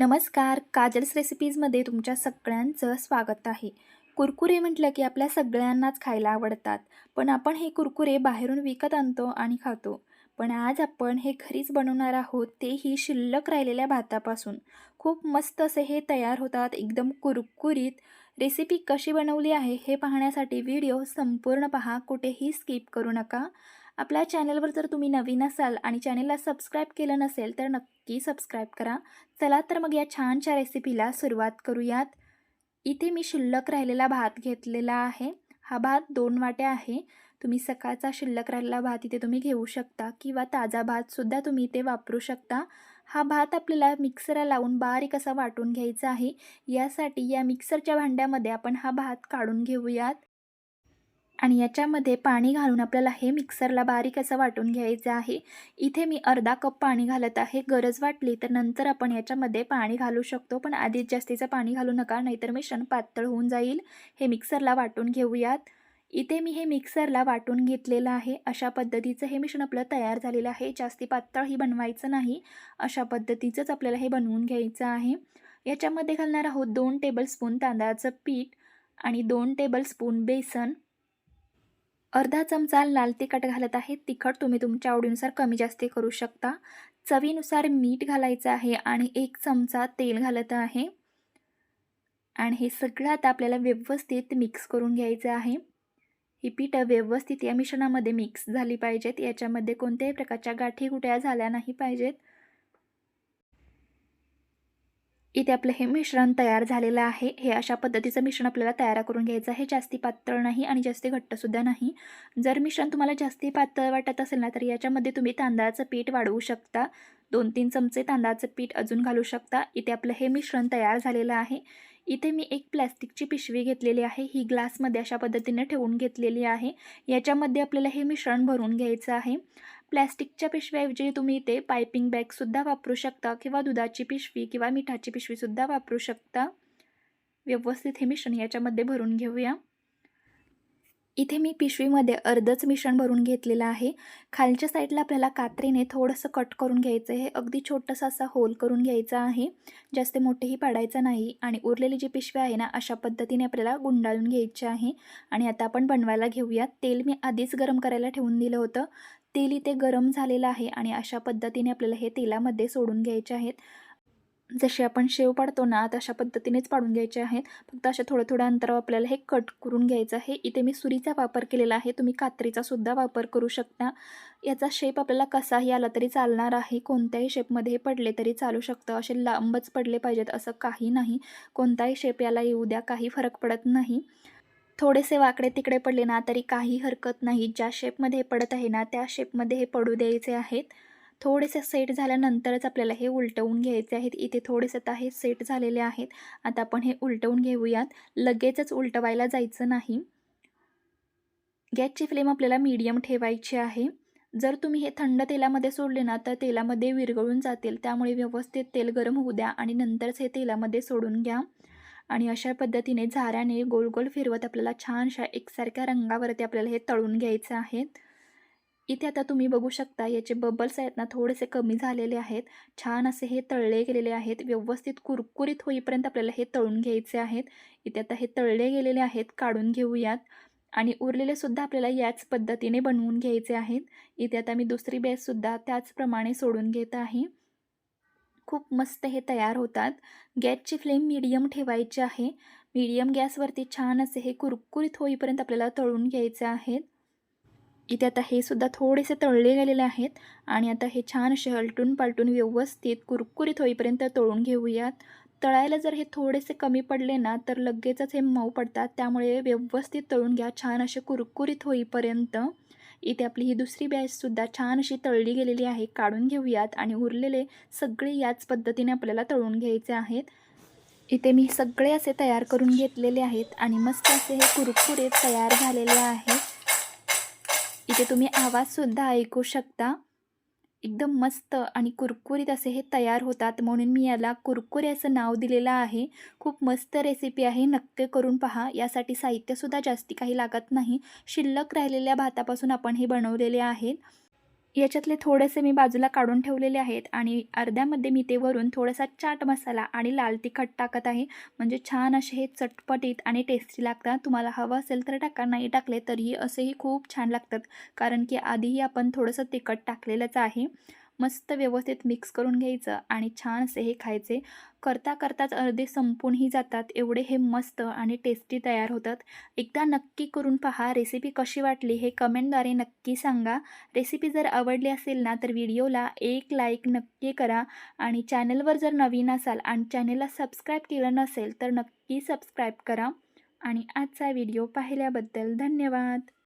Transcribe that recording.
नमस्कार काजल्स रेसिपीजमध्ये तुमच्या सगळ्यांचं स्वागत आहे. कुरकुरे म्हटलं की आपल्या सगळ्यांनाच खायला आवडतात पण आपण हे कुरकुरे बाहेरून विकत आणतो आणि खातो. पण आज आपण हे घरीच बनवणार आहोत तेही शिल्लक राहिलेल्या भातापासून. खूप मस्त असे हे तयार होतात एकदम कुरकुरीत. रेसिपी कशी बनवली आहे हे पाहण्यासाठी व्हिडिओ संपूर्ण पहा कुठेही स्किप करू नका. आपल्या चॅनलवर जर तुम्ही नवीन असाल आणि चॅनलला सबस्क्राईब केलं नसेल तर नक्की सबस्क्राईब करा. चला तर मग या छानशा रेसिपीला सुरुवात करूयात. इथे मी शिल्लक राहिलेला भात घेतलेला आहे. हा भात दोन वाट्या आहे. तुम्ही सकाळचा शिल्लक राहिलेला भात इथे तुम्ही घेऊ शकता किंवा ताजा भातसुद्धा तुम्ही इथे वापरू शकता. हा भात आपल्याला मिक्सरला लावून बारीक असा वाटून घ्यायचा आहे. यासाठी या मिक्सरच्या भांड्यामध्ये आपण हा भात काढून घेऊयात. आणि याच्यामध्ये पाणी घालून आपल्याला हे मिक्सरला बारीक असं वाटून घ्यायचं आहे. इथे मी अर्धा कप पाणी घालत आहे. गरज वाटली तर नंतर आपण याच्यामध्ये पाणी घालू शकतो. पण आधीच जास्तीचं पाणी घालू नका नाहीतर मिश्रण पातळ होऊन जाईल. हे मिक्सरला वाटून घेऊयात. इथे मी हे मिक्सरला वाटून घेतलेलं आहे. अशा पद्धतीचं हे मिश्रण आपलं तयार झालेलं आहे. जास्ती पातळही बनवायचं नाही. अशा पद्धतीचंच आपल्याला हे बनवून घ्यायचं आहे. याच्यामध्ये घालणार आहोत दोन टेबलस्पून तांदळाचं पीठ आणि दोन टेबलस्पून बेसन. अर्धा चमचा लाल तिखट घालत आहे. तिखट तुम्ही तुमच्या आवडीनुसार कमी जास्ती करू शकता. चवीनुसार मीठ घालायचं आहे आणि एक चमचा तेल घालत आहे. आणि हे सगळं आता आपल्याला व्यवस्थित मिक्स करून घ्यायचं आहे. ही पीठं व्यवस्थित या मिश्रणामध्ये मिक्स झाली पाहिजेत. याच्यामध्ये कोणत्याही प्रकारच्या गाठी गुट्या झाल्या नाही पाहिजेत. इथे आपलं हे मिश्रण तयार झालेलं आहे. हे अशा पद्धतीचं मिश्रण आपल्याला तयार करून घ्यायचं आहे. जास्ती पातळ नाही आणि जास्ती घट्टसुद्धा नाही. जर मिश्रण तुम्हाला जास्ती पातळ वाटत असेल ना तर याच्यामध्ये तुम्ही तांदळाचं पीठ वाढवू शकता. दोन तीन चमचे तांदळाचं पीठ अजून घालू शकता. इथे आपलं हे मिश्रण तयार झालेलं आहे. इथे मी एक प्लॅस्टिकची पिशवी घेतलेली आहे. ही ग्लासमध्ये अशा पद्धतीने ठेवून घेतलेली आहे. याच्यामध्ये आपल्याला हे मिश्रण भरून घ्यायचं आहे. प्लॅस्टिकच्या पिशव्याऐवजी तुम्ही इथे पायपिंग बॅगसुद्धा वापरू शकता किंवा दुधाची पिशवी किंवा मिठाची पिशवीसुद्धा वापरू शकता. व्यवस्थित हे मिश्रण याच्यामध्ये भरून घेऊया. इथे मी पिशवीमध्ये अर्धच मिश्रण भरून घेतलेलं आहे. खालच्या साईडला आपल्याला कात्रीने थोडंसं कट करून घ्यायचं आहे. अगदी छोटंसं असा होल करून घ्यायचा आहे. जास्त मोठेही पाडायचं नाही आणि उरलेली जी पिशवी आहे ना अशा पद्धतीने आपल्याला गुंडाळून घ्यायची आहे. आणि आता आपण बनवायला घेऊयात. तेल मी आधीच गरम करायला ठेवून दिलं होतं. तेल इथे गरम झालेलं आहे आणि अशा पद्धतीने आपल्याला हे तेलामध्ये सोडून घ्यायचे आहेत. जसे आपण शेव पाडतो ना तशा पद्धतीनेच पाडून घ्यायचे आहेत. फक्त अशा थोड्या थोड्या अंतरावर आपल्याला हे कट करून घ्यायचं आहे. इथे मी सुरीचा वापर केलेला आहे. तुम्ही कात्रीचा सुद्धा वापर करू शकता. याचा शेप आपल्याला कसाही आला तरी चालणार आहे. कोणत्याही शेपमध्ये हे पडले तरी चालू शकतं. असे लांबच पडले पाहिजेत असं काही नाही. कोणताही शेप याला येऊ द्या. काही फरक पडत नाही. थोडेसे वाकडे तिकडे पडले ना तरी काही हरकत नाही. ज्या शेपमध्ये पडत आहे ना त्या शेपमध्ये हे पडू द्यायचे आहेत. थोडेसे सेट झाल्यानंतरच आपल्याला हे उलटवून घ्यायचे आहेत. इथे थोडेसे आता हे सेट झालेले आहेत. आता आपण हे उलटवून घेऊयात. लगेचच उलटवायला जायचं नाही. गॅसची फ्लेम आपल्याला मीडियम ठेवायची आहे. जर तुम्ही हे थंड तेलामध्ये सोडले ना तर तेलामध्ये विरघळून जातील. त्यामुळे व्यवस्थित तेल गरम होऊ द्या आणि नंतरच हे तेलामध्ये सोडून घ्या. आणि अशा पद्धतीने झाऱ्याने गोल गोल फिरवत आपल्याला छानशा एकसारख्या रंगावरती आपल्याला हे तळून घ्यायचं आहेत इथे आता तुम्ही बघू शकता याचे बबल्स आहेत ना थोडेसे कमी झालेले आहेत. छान असे हे तळले गेलेले आहेत. व्यवस्थित कुरकुरीत होईपर्यंत आपल्याला हे तळून घ्यायचे आहेत. इथे आता हे तळले गेलेले आहेत काढून घेऊयात. आणि उरलेले सुद्धा आपल्याला याच पद्धतीने बनवून घ्यायचे आहेत. इथे आता मी दुसरी बेससुद्धा त्याचप्रमाणे सोडून घेत आहे. खूप मस्त हे तयार होतात. गॅसची फ्लेम मीडियम ठेवायची आहे. मीडियम गॅसवरती छान असे हे कुरकुरीत होईपर्यंत आपल्याला तळून घ्यायचे आहेत. इथे आता हे सुद्धा थोडेसे तळले गेलेले आहेत. आणि आता हे छान असे हलटून पालटून व्यवस्थित कुरकुरीत होईपर्यंत तळून घेऊयात. तळायला जर हे थोडेसे कमी पडले ना तर लगेचच हे मऊ पडतात. त्यामुळे व्यवस्थित तळून घ्या. छान असे कुरकुरीत होईपर्यंत. इथे आपली ही दुसरी बॅचसुद्धा छान अशी तळली गेलेली आहे. काढून घेऊयात आणि उरलेले सगळे याच पद्धतीने आपल्याला तळून घ्यायचे आहेत. इथे मी सगळे असे तयार करून घेतलेले आहेत आणि मस्त असे हे कुरकुरे तयार झालेले आहेत इथे तुम्ही आवाजसुद्धा ऐकू शकता. एकदम मस्त आणि कुरकुरीत असे हे तयार होतात म्हणून मी याला कुरकुरे असं नाव दिलेलं आहे. खूप मस्त रेसिपी आहे. नक्की करून पहा. यासाठी साहित्यसुद्धा जास्ती काही लागत नाही. शिल्लक राहिलेल्या भातापासून आपण हे बनवलेले आहेत. याच्यातले थोडेसे मी बाजूला काढून ठेवलेले आहेत आणि अर्ध्यामध्ये मी ते वरून थोडासा चाट मसाला आणि लाल तिखट टाकत आहे. म्हणजे छान असे हे चटपटीत आणि टेस्टी लागतात. तुम्हाला हवं असेल तर टाका नाही टाकले तरीही असेही खूप छान लागतात. कारण की आधीही आपण थोडंसं तिखट टाकलेलंच आहे. मस्त व्यवस्थित मिक्स करून घ्यायचं आणि छान असे हे खायचे. करता करताच अर्धे संपूनही जातात. एवढे हे मस्त आणि टेस्टी तयार होतात. एकदा नक्की करून पहा रेसिपी कशी वाटली हे कमेंटद्वारे नक्की सांगा. रेसिपी जर आवडली असेल ना तर व्हिडिओला एक लाईक नक्की करा आणि चॅनलवर जर नवीन असाल आणि चॅनलला सबस्क्राईब केलं नसेल तर नक्की सबस्क्राईब करा. आणि आजचा व्हिडिओ पाहिल्याबद्दल धन्यवाद.